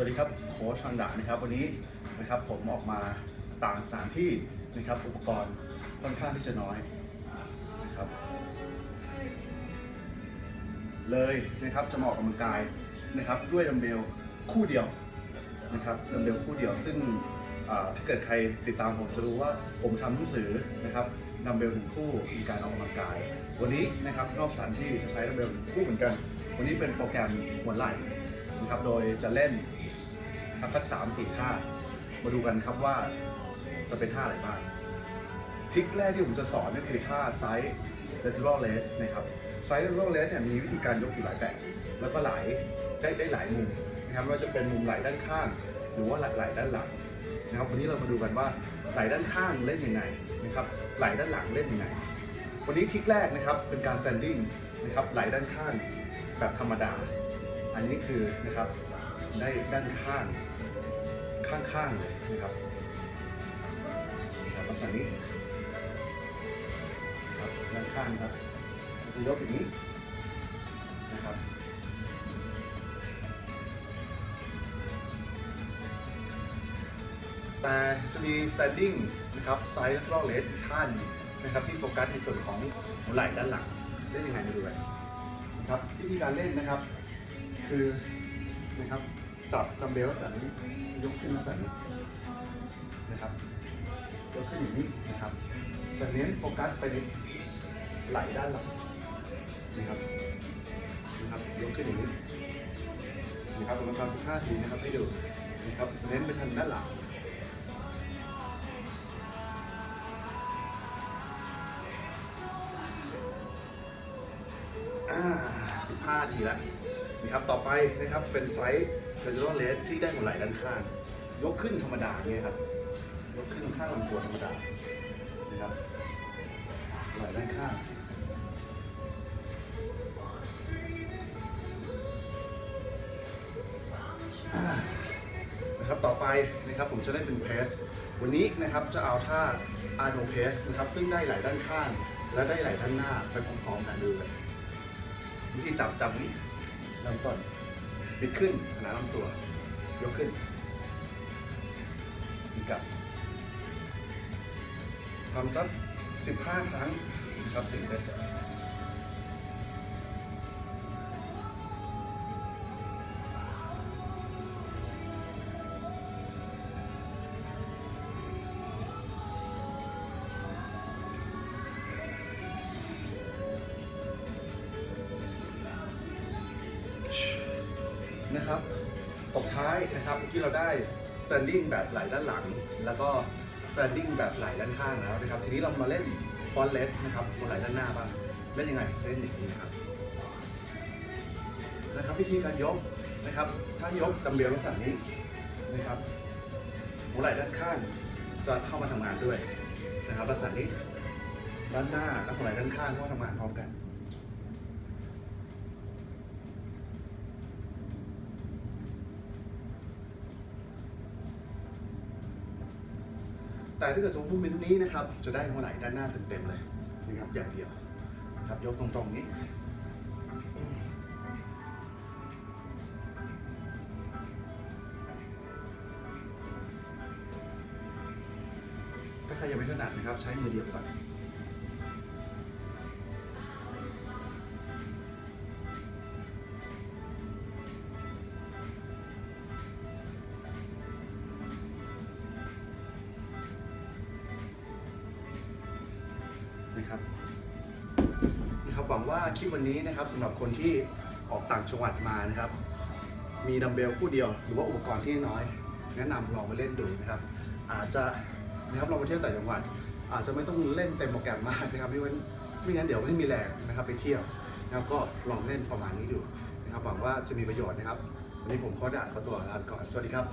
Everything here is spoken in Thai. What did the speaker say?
วัสดีครับโค้ชฮันดะนะครับวันนี้นะครับผมออกมาต่างสถานที่นะครับอุปกรณ์ค่อนข้างที่จะน้อยนะครับเลยนะครับจะมาออกกำลังกายนะครับด้วยดัมเบลคู่เดียวนะครับดัมเบลคู่เดียว ซึ่งถ้าเกิดใครติดตามผมจะรู้ว่าผมทำหนังสือนะครับดัมเบลหนึ่งคู่มีการออกกำลังกาย วันนี้นะครับนอกสถานที่จะใช้ดัมเบลหนึ่งคู่เหมือนกัน วันนี้เป็นโปรแกรมหัวไหล่นะครับโดยจะเล่น ครับสักสามสี่ท่ามาดูกันครับว่าจะเป็นท่าอะไรบ้างทริคแรกที่ผมจะสอนก็คือท่าไซส์ lateral leg นะครับไซส์ lateral leg เนี่ยมีวิธีการยกอยู่หลายแบบแล้วก็หลายได้ได้หลายมุมนะครับไม่ว่าจะเป็นมุมไหลด้านข้าง หรือว่าไหลด้านหลังนะครับวันนี้เรามาดูกันว่าไหลด้านข้างเล่นยังไงนะครับไหลด้านหลังเล่นยังไง วันนี้ทริคแรกนะครับเป็นการ standing นะครับไหลด้านข้างแบบธรรมดา อันนี้คือนะครับ ได้ด้านข้างข้างๆเลยนะครับนะครับลักษณะนี้ครับด้านข้างครับคือยกอย่างนี้นะครับแต่จะมี standing นะครับ side lateral leg อีกท่านนะครับที่โฟกัสในส่วนของหัวไหล่ด้านหลังเล่นยังไงมาดูกันนะครับวิธีการเล่นนะครับ คือ นะครับ จับดัมเบลแบบนี้ยกขึ้นแบบนี้นะครับยกขึ้นอย่างนี้นะครับ จะเน้นโฟกัสไปในไหล่ด้านหลังนะครับนะครับยกขึ้นอย่างนี้นะครับประมาณ15ทีนะครับให้ดูนะครับเน้นไปทางด้านหลังอ่า15ทีแล้ว นะครับต่อไปนะครับเป็นไซส์ lateral leg ที่ได้หัวไหลด้านข้าง ยกขึ้นธรรมดาเนี่ยครับยกขึ้นข้างลำตัวธรรมดานะครับไหลด้านข้างนะครับต่อไปนะครับผมจะเล่นเป็นเพสวันนี้นะครับจะเอาท่าอาร์โนเพสนะครับซึ่งได้ไหลด้านข้าง และได้ไหลด้านหน้าไปพร้อมๆกันดูเลยวิธีจับจับนี้ เริ่มต้นบิดขึ้นขนาดลำตัว ยกขึ้นอีกกลับทำสัก15 ครั้งครับ4เซต นะครับตบท้ายนะครับเมื่อกี้เราได้ standing แบบไหลด้านหลัง แล้วก็ standing แบบไหลด้านข้างแล้วนะครับ ทีนี้เรามาเล่น front leg นะครับบนไหลด้านหน้าบ้างเล่นยังไงเล่นอย่างนี้นะครับนะครับวิธีการยกนะครับ ถ้ายกดัมเบลลักษณะนี้นะครับหัวไหล่ด้านข้างจะเข้ามาทำงานด้วยนะครับลักษณะนี้ด้านหน้าและหัวไหล่ด้านข้างเข้ามาทำงานพร้อมกัน แต่ถ้าเกิดสมมติมูเมนต์นี้นะครับ จะได้หัวไหล่ด้านหน้าเต็มๆเลยนะครับอย่างเดียวนะครับยกตรงๆนี้ถ้าใครยังไม่ถนัดนะครับ ใช้มือเดียวก่อน นะครับนะครับหวังว่าคลิปวันนี้นะครับสำหรับคนที่ออกต่างจังหวัดมานะครับ มีดัมเบลคู่เดียวหรือว่าอุปกรณ์ที่น้อย แนะนำลองมาเล่นดูนะครับ อาจจะนะครับลองไปเที่ยวต่างจังหวัด อาจจะไม่ต้องเล่นเต็มโปรแกรมมากนะครับไม่งั้นไม่งั้นเดี๋ยวไม่มีแรงนะครับไปเที่ยวนะครับก็ลองเล่นประมาณนี้ดูนะครับหวังว่าจะมีประโยชน์นะครับ วันนี้ผมขอด่าขอตัวลาไปก่อนสวัสดีครับ